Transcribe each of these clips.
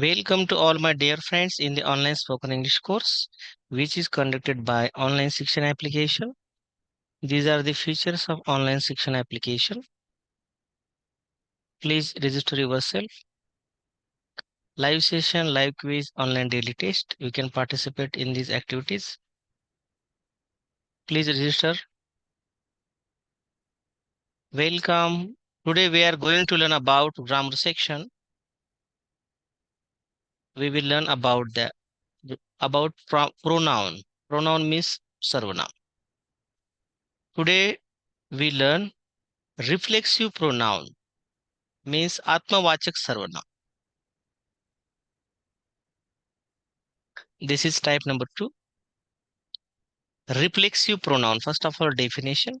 Welcome to all my dear friends in the online spoken English course, which is conducted by Online Section application. These are the features of Online Section application. Please register yourself. Live session, live quiz, online daily test. You can participate in these activities. Please register. Welcome. Today we are going to learn about grammar section We will learn about the about pro- pronoun. Pronoun means sarvanam. Today we learn reflexive pronoun means आत्मवाचक सर्वनाम. This is type number two. Reflexive pronoun. First of all, definition.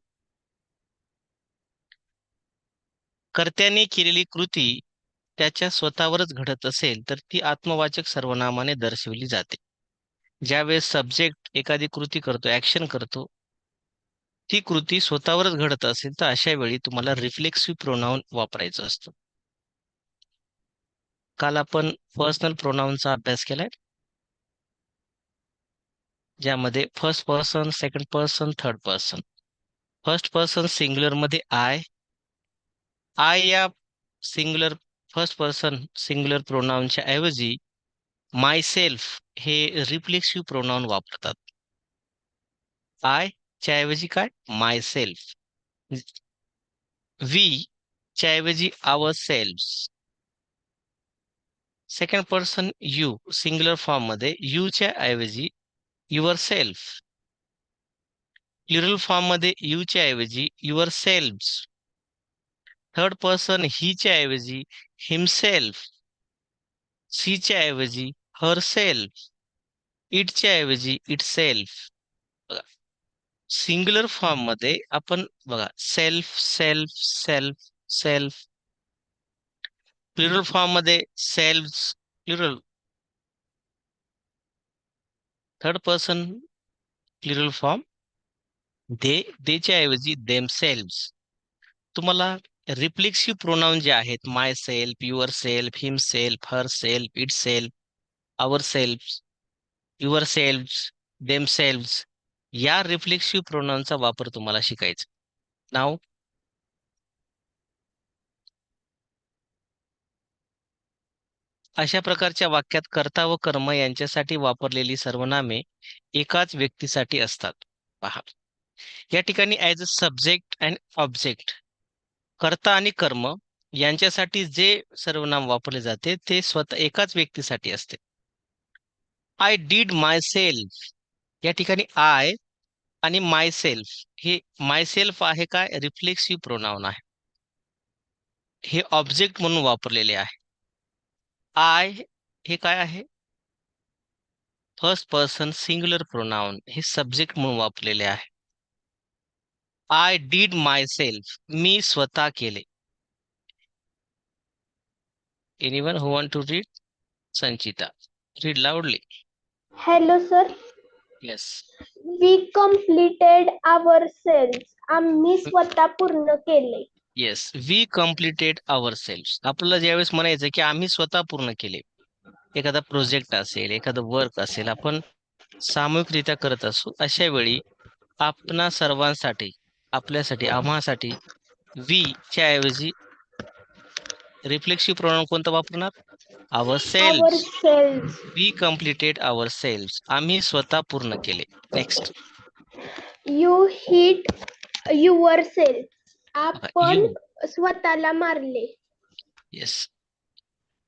कर्त्याने केलेली कृती त्याच्या स्वतःवरच घडत असेल तर ती आत्मवाचक सर्वनामाने दर्शविली जाते. ज्यावेळेस सब्जेक्ट एखादी कृती करतो ऍक्शन करतो ती कृती स्वतःवरच घडत असेल तर अशा वेळी तुम्हाला रिफ्लेक्सिव्ह प्रोनाऊन वापरायचं असतं. काल आपण पर्सनल प्रोनाऊनचा अभ्यास केलाय. ज्यामध्ये first person second person third person first person सिंग्युलरमध्ये I I या सिंग्युलर फर्स्ट पर्सन सिंग्युलर प्रोनाऊनच्या ऐवजी माय सेल्फ हे रिफ्लेक्सिव्ह प्रोनाऊन वापरतात. आय च्या ऐवजी काय? माय सेल्फ वी च्या ऐवजी our self second person you singular फॉर्ममध्ये यू च्या ऐवजी युअर सेल्फ प्लुरल फॉर्ममध्ये यू च्या ऐवजी युअर सेल्फ थर्ड पर्सन हीच्या ऐवजी हिमसेल्फ सीच्या ऐवजी हर सेल्फ इटच्या ऐवजी इट सेल्फ बघा सिंग्युलर फॉर्ममध्ये आपण बघा self self self self plural फॉर्ममध्ये self plural third person plural form they देच्या ऐवजी देम सेल्फ तुम्हाला रिफ्लेक्सिव्ह प्रोनाऊन जे आहेत myself yourself himself herself itself our self yourself them self या रिफ्लेक्सिव्ह प्रोनाऊनचा वापर तुम्हाला शिकायचा. नाव अशा प्रकारच्या वाक्यात कर्ता व कर्म यांच्यासाठी वापरलेली सर्वनामे एकाच व्यक्तीसाठी असतात. पहा. या ठिकाणी as a subject and object कर्ता आणि कर्म यांच्यासाठी जे सर्वनाम वापरले जाते ते स्वतः एकाच व्यक्तीसाठी असते. आय डीड माय सेल्फ या ठिकाणी आय आणि माय सेल्फ हे माय सेल्फ आहे काय रिफ्लेक्सिव्ह प्रोनाऊन आहे. हे ऑब्जेक्ट म्हणून वापरलेले आहे. आय हे काय आहे? फर्स्ट पर्सन सिंग्युलर प्रोनाऊन हे सब्जेक्ट म्हणून वापरलेले आहे. आय डीड माय सेल्फ मी स्वतः केले. Anyone who want to read Sanchita read loudly hello sir yes we completed our selves आम्ही स्वतः पूर्ण केले yes we completed our self आपल्याला ज्यावेळेस म्हणायचं की आम्ही स्वतः पूर्ण केले. एखादा प्रोजेक्ट असेल एखादं वर्क असेल आपण सामूहिकरित्या करत असू अशा वेळी आपणा सर्वांसाठी आपल्यासाठी आम्हासाठी वी च्या ऐवजी रिफ्लेक्सिव्ह प्रोनाउन कोणतं वापरणार? Our selves we completed our self आम्ही स्वतः पूर्ण केले. Next you hit your self आपण. स्वतःला मारले. Yes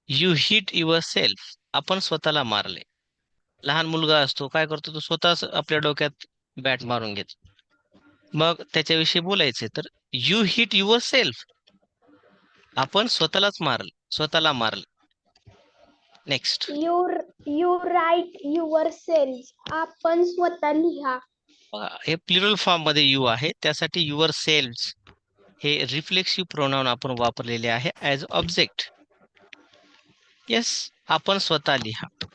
you hit your self आपण स्वतःला मारले. लहान मुलगा असतो काय करतो तो? स्वतःच आपल्या डोक्यात बॅट मारून घेतो. मग त्याच्याविषयी बोलायचे तर यू हिट युअर सेल्फ आपण स्वतःलाच मारले. स्वतःला मारले. Next you you write yourself आपण स्वतः लिहा. हे प्लुरल फॉर्ममध्ये यू आहे. त्यासाठी युअर सेल्फ हे रिफ्लेक्सिव्ह प्रोनाउन आपण वापरलेले आहे ऍज ऑब्जेक्ट येस आपण स्वतः लिहा.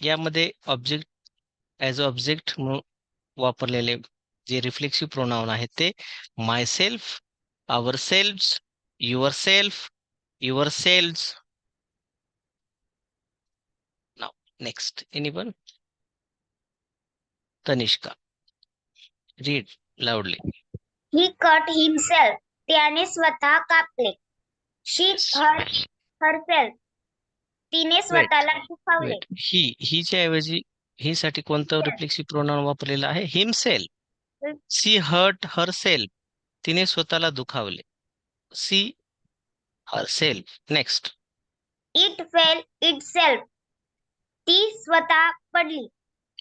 यामध्ये ऑब्जेक्ट ऍज ऑब्जेक्ट म्हणून वापरलेले जे रिफ्लेक्सिव्ह प्रोनाउन आहेत ते my self our self your self your selves now next anyone Tanishka read loudly he cut himself त्याने स्वतः कापले. शी हर हरसेल्फ तिने स्वतःला दुखावले. ही हिच्या ऐवजी ही साठी कोणतं रिफ्लेक्सिव्ह प्रोनाउन वापरलेलं आहे? Himself she hurt her self तिने स्वतःला दुखावले. She her self next it fell it self ती स्वतः पडली.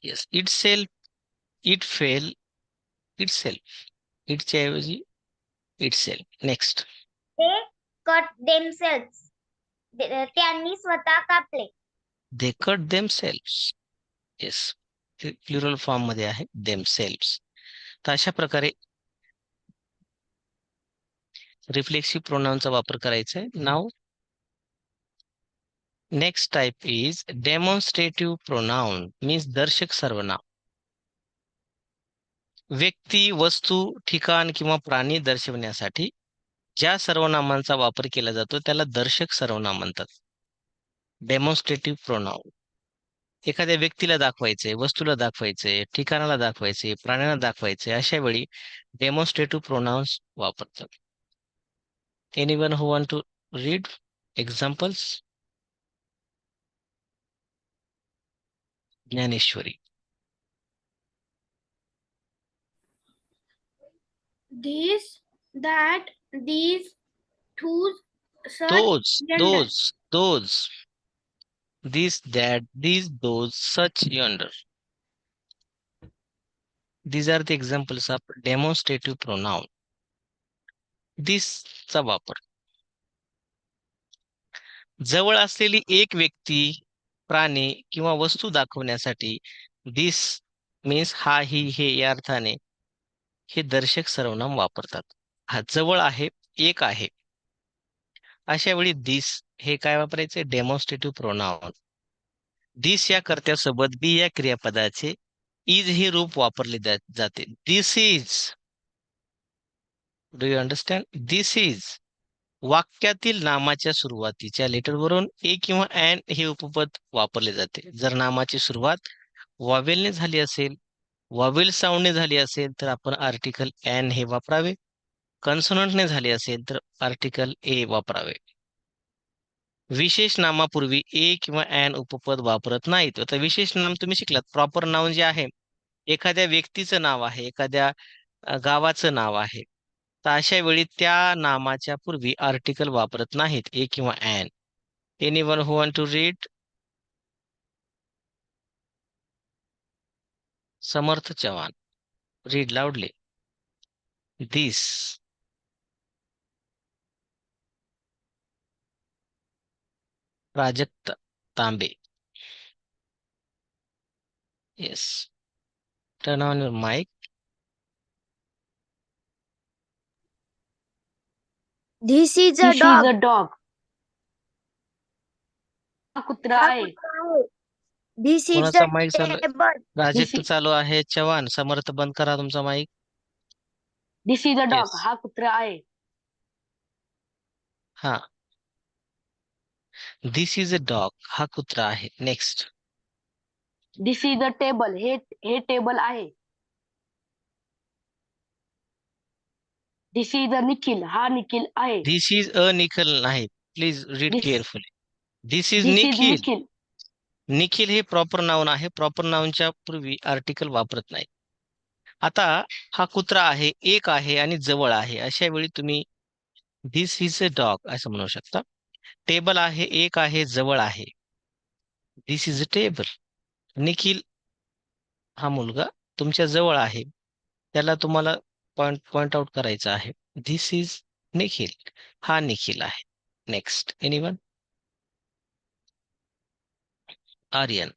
Yes it self it fell it self इटच्या ऐवजी इट सेल्फ नेक्स्ट ते कट देमसेल्फ त्यांनी स्वतः कापले. They cut them self yes plural फॉर्ममध्ये आहे देम सेल्फ तर अशा प्रकारे रिफ्लेक्सिव्ह प्रोनाउनचा वापर करायचा आहे. Now next type is demonstrative pronoun means दर्शक सर्वनाम. व्यक्ती वस्तू ठिकाण किंवा प्राणी दर्शवण्यासाठी ज्या सर्वनामांचा वापर केला जातो त्याला दर्शक सर्वनाम म्हणतात. डेमॉन्स्ट्रेटिव्ह प्रोनाउन एखाद्या व्यक्तीला दाखवायचे वस्तूला दाखवायचे ठिकाणाला दाखवायचे प्राण्याला दाखवायचे अशा वेळी डेमॉन्स्ट्रेटिव्ह प्रोनाउन्स वापरतात. Anyone who want to read examples Dnyaneshwari. This, that, these, those those. This that these those such yonder. These are the examples of demonstrative pronoun. This चा वापर जवळ असलेली एक व्यक्ती प्राणी किंवा वस्तू दाखवण्यासाठी दिस मीन्स हा ही हे या अर्थाने हे दर्शक सर्वनाम वापरतात. हा जवळ आहे एक आहे. अशा वेळी दिस हे काय वापरायचे? डेमॉन्स्ट्रेटिव्ह प्रोनाउन दिस या कर्त्यासोबत बी या क्रियापदाचे इज हे रूप वापरले जाते. This is do you understand this is वाक्यातील नामाच्या सुरुवातीच्या लेटरवरून ए किंवा अँड हे उपपद वापरले जाते. जर नामाची सुरुवात वॉवेलने झाली असेल वॉवेल साऊंडने झाली असेल तर आपण आर्टिकल एन हे वापरावे. कन्सोनंटने झाली असेल तर आर्टिकल ए वापरावे. विशेष नामापूर्वी ए किंवा एन उपपद वापरत नाहीत. आता विशेष नाम तुम्ही शिकलात. प्रॉपर नाव जे आहे एखाद्या व्यक्तीचं नाव आहे एखाद्या गावाचं नाव आहे तर अशा वेळी त्या नामाच्या पूर्वी आर्टिकल वापरत नाहीत. ए किंवा an anyone who want to read Samarth Chavan. Read loudly this Prajakt Tambe. Yes turn on your mic this is a This is dog a dog. हा कुत्रा आहे. कोणाचा अ माईक चालू टेबल प्राजक्त is- चालू आहे. चव्हाण समर्थ बंद करा तुमचा mic this is a dog Yes. हा कुत्रा आहे. हा. दिस इज अ डॉग हा कुत्रा आहे. Next this is a table हे हे टेबल आहे. दिस इज अ निखिल हा निखिल आहे. दिस इज अ निखिल नाही. Please read This- carefully this is this is Nikhil Nikhil Nikhil हे प्रॉपर नाउन आहे. प्रॉपर नाउनच्या पूर्वी आर्टिकल वापरत नाही. आता हा कुत्रा आहे एक आहे आणि जवळ आहे. अशा वेळी तुम्ही दिस इज अ डॉग असं म्हणू शकता. टेबल आहे एक आहे जवळ आहे. This is a table Nikhil हा मुलगा तुमच्या जवळ आहे. त्याला तुम्हाला पॉइंट पॉइंट आउट करायचं आहे. This is Nikhil. हा निखिल आहे. Next anyone Aryan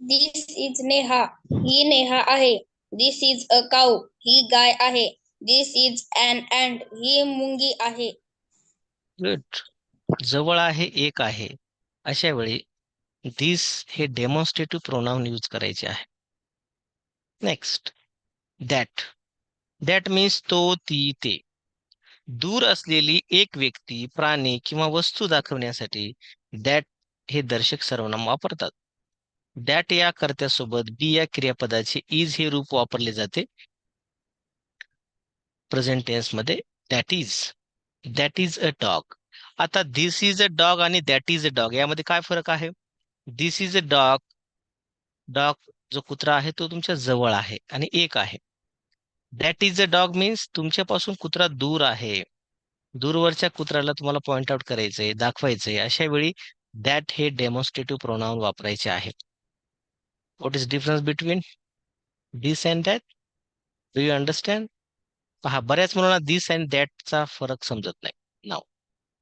this is Neha ही नेहा आहे. दिस इज अ काऊ ही गाय आहे. दिस इज अन अँड ही मुंगी आहे. गुड जवळ आहे एक आहे. अशा वेळी दिस हे डेमॉन्स्ट्रेटिव्ह प्रोनाउन यूज करायचे आहे. नेक्स्ट दॅट दॅट मीन्स तो ती ते. दूर असलेली एक व्यक्ती प्राणी किंवा वस्तू दाखवण्यासाठी दॅट हे दर्शक सर्वनाम वापरतात. दॅट या कर्त्यासोबत बी या क्रियापदाचे इज हे रूप वापरले जाते. Present टेन्समध्ये that is that is a dog आता दिस इज अ डॉग आणि दॅट इज अ डॉग यामध्ये काय फरक आहे? This is a dog dog जो कुत्रा आहे तो तुमच्या जवळ आहे आणि एक आहे. That is a dog means तुमच्यापासून कुत्रा दूर आहे. दूरवरच्या कुत्र्याला तुम्हाला पॉइंट आउट करायचंय दाखवायचंय. अशा वेळी दॅट हे डेमॉन्स्ट्रेटिव्ह प्रोनाऊन वापरायचे आहे. What is difference between this and that do you understand पहा बऱ्याच मुलांना दिस अँड दॅटचा फरक समजत नाही. नाव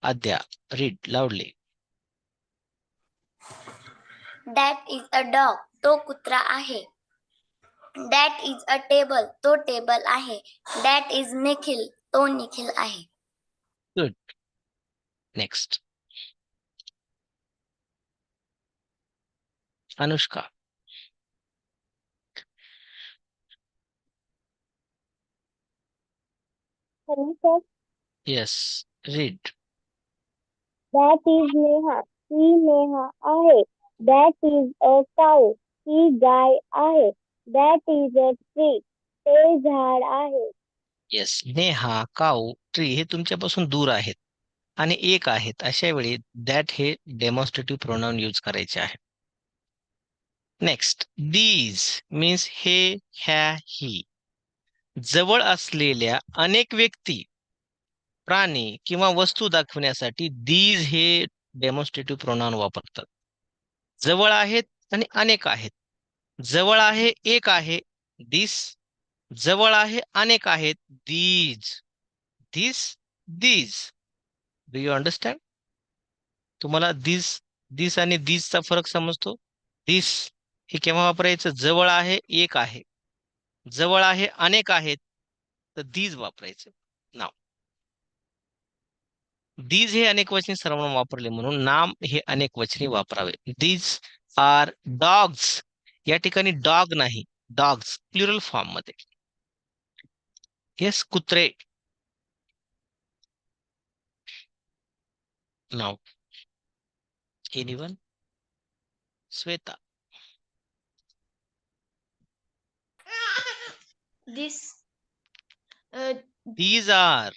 Adya read loudly that is a dog तो कुत्रा आहे. दॅट इज अ टेबल तो टेबल आहे. दॅट इज निखिल तो निखिल आहे. Good next Anushka. Yes read That is Neha. He Neha आहे. That is a cow. ही गाय आहे. That is a tree. ते झाड आहे. येस नेहा काऊ ट्री हे तुमच्यापासून दूर आहेत आणि एक आहेत अशा वेळी दॅट हे डेमॉन्स्ट्रेटिव्ह प्रोनाउन यूज करायचे आहे नेक्स्ट दीज मीन्स हे ह्या ही जवळ असलेल्या अनेक व्यक्ती प्राणी किंवा वस्तू दाखवण्यासाठी दीज हे डेमॉन्स्ट्रेटिव्ह प्रोनाउन वापरतात. जवळ आहेत आणि अनेक आहेत. जवळ आहे एक आहे दिस जवळ आहे अनेक आहेत these this these do you understand तुम्हाला दिस दिस आणि दीजचा फरक समजतो? दिस हे केव्हा वापरायचं? जवळ आहे एक आहे. जवळ आहे अनेक आहेत तर दीज वापरायचं. नाव दीज हे अनेक वचनी सर्वनाम वापरले म्हणून नाम हे अनेक वचनी वापरावे. दीज आर डॉग्स या ठिकाणी डॉग नाही डॉग्स प्लुरल फॉर्ममध्ये. येस कुत्रे. नाव anyone Shweta. This uh, these are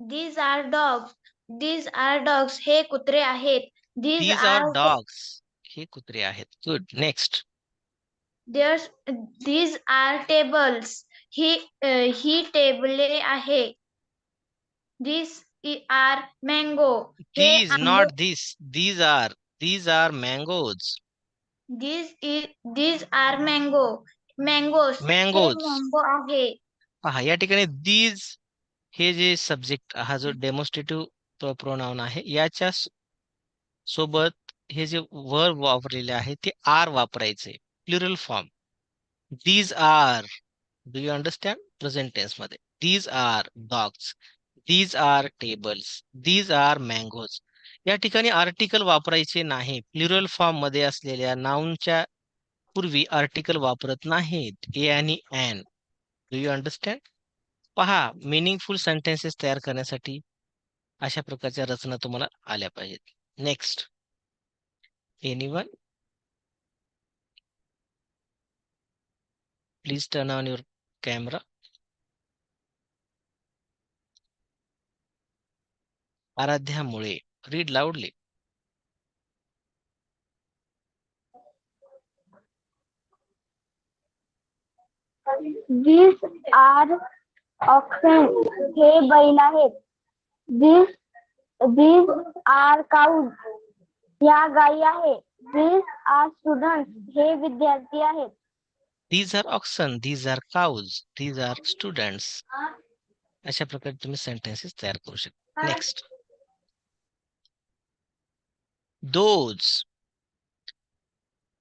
these are dogs. These are dogs. हे कुत्रे आहेत. These दीज आर डॉग्स हे कुत्रे आहेत good next There's these are tables. He uh, ही टेबले आहे. These i- are mango. हे दीज आंबे- not this these are these are mangoes These i- these are mango. हे Mangoes. mango आहे. पहा या ठिकाणी दीज हे जे सब्जेक्ट हा जो डेमॉन्स्ट्रेटिव्ह प्रोनाउन आहे याच्या सोबत हे जे वर वापरलेले आहे ते आर वापरायचे. Plural form these are do you understand present टेन्समध्ये. These are dogs these are tables these are mangoes या ठिकाणी आर्टिकल वापरायचे नाही. प्लुरल फॉर्ममध्ये असलेल्या नाऊनच्या पूर्वी आर्टिकल वापरत नाहीत. ए आणि एन डू यू अंडरस्टँड पहा मिनिंगफुल सेंटेन्सेस तयार करण्यासाठी अशा प्रकारच्या रचना तुम्हाला आल्या पाहिजेत. Next anyone please turn on your camera आराध्यामुळे. Read loudly These are oxen. हे बैल आहेत. These these are cows. या गायी आहे These are students. हे विद्यार्थी आहेत. These are oxen these are cows these are students अशा प्रकारे तुम्ही सेंटेन्सेस तयार करू शकता नेक्स्ट दोज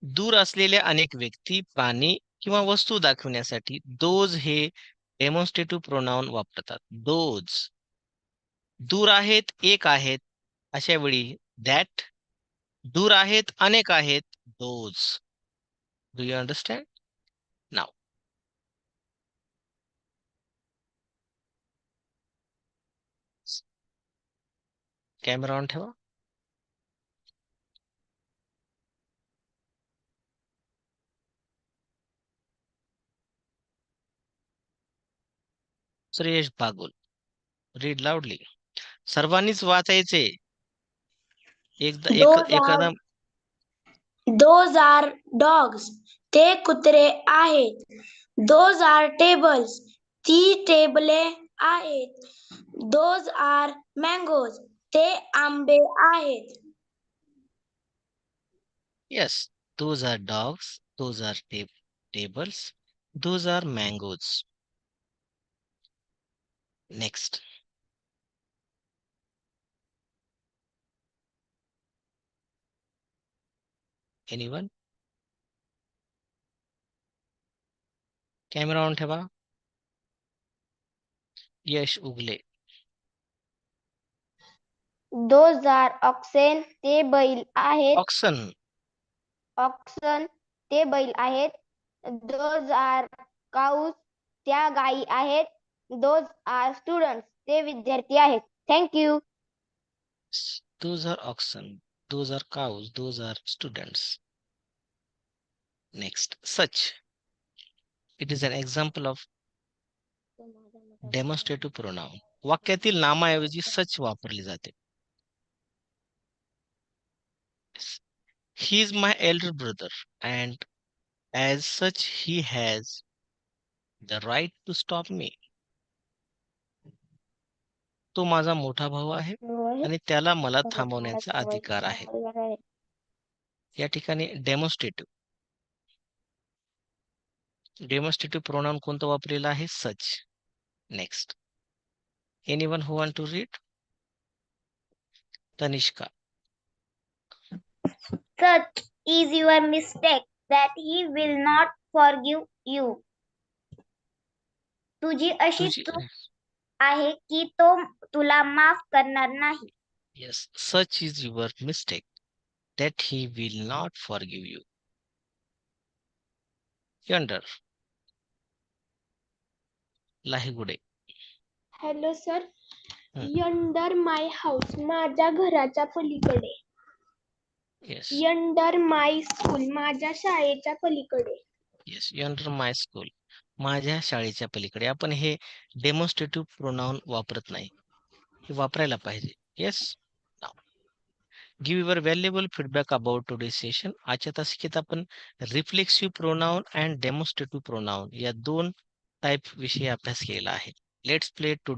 दूर असलेल्या अनेक व्यक्ती प्राणी किंवा वस्तू दाखवण्यासाठी दोज हे डेमॉन्स्ट्रेटिव्ह प्रोनाऊन वापरतात. दोज. दूर आहेत एक आहेत अशा वेळी दॅट दूर आहेत अनेक आहेत दोज. डू यू अंडरस्टँड नाव कॅमेरा ऑन ठेवा. सुरेश बागुल. रीड लाऊडली सर्वांनीच वाचायचे. एकदा एक एखादा दोज आर डॉग्स ते कुत्रे आहेत. दोज आर टेबल्स ती टेबले आहेत. दोज आर मँगोज ते आंबे आहेत. Those are dogs, those are ta- tables, those are mangoes. Next. Anyone? Camera on ठेवा. यश उगले. दोज आर ऑक्सेन ते बैल आहेत Oxen. ऑक्सन ते बैल आहेत दोज आर काऊस त्या गायी आहेत दोज आर स्टुडंट्स ते विद्यार्थी आहेत thank you S- Those are oxen. Those are cows. Those are students. Next. Such. It is an example of demonstrative pronoun. वाक्यातील नामाऐवजी सच वापरली जाते. Yes. He is my elder brother and as such he has the right to stop me. तो माझा मोठा भाऊ आहे आणि त्याला मला थांबवण्याचा अधिकार आहे. या ठिकाणी डेमॉन्स्ट्रेटिव्ह डेमॉन्स्ट्रेटिव्ह प्रोनाउन कोणतं वापरलेलं आहे? Such. Next anyone who want to read Tanishka. Such is your mistake that he will not forgive you. तुझी अशी चूक आहे की तो तुला माफ करणार नाही. Yes such is your mistake that he will not forgive you yonder लाहीगुडे hello sir hmm. Yonder my house माझ्या घराच्या पलीकडे. येस यंडर माय स्कूल माझ्या शाळेच्या पलीकडे. येस यंडर माय स्कूल माझ्या शाळेच्या पलीकडे आपण हे डेमॉन्स्ट्रेटिव्ह प्रोनाउन वापरत नाही. हे वापरायला पाहिजे. Yes give your valuable feedback about today session आजच्या तासिकेत आपण reflexive pronoun and demonstrative pronoun या दोन टाईप विषयी अभ्यास केलेला आहे. Let's play today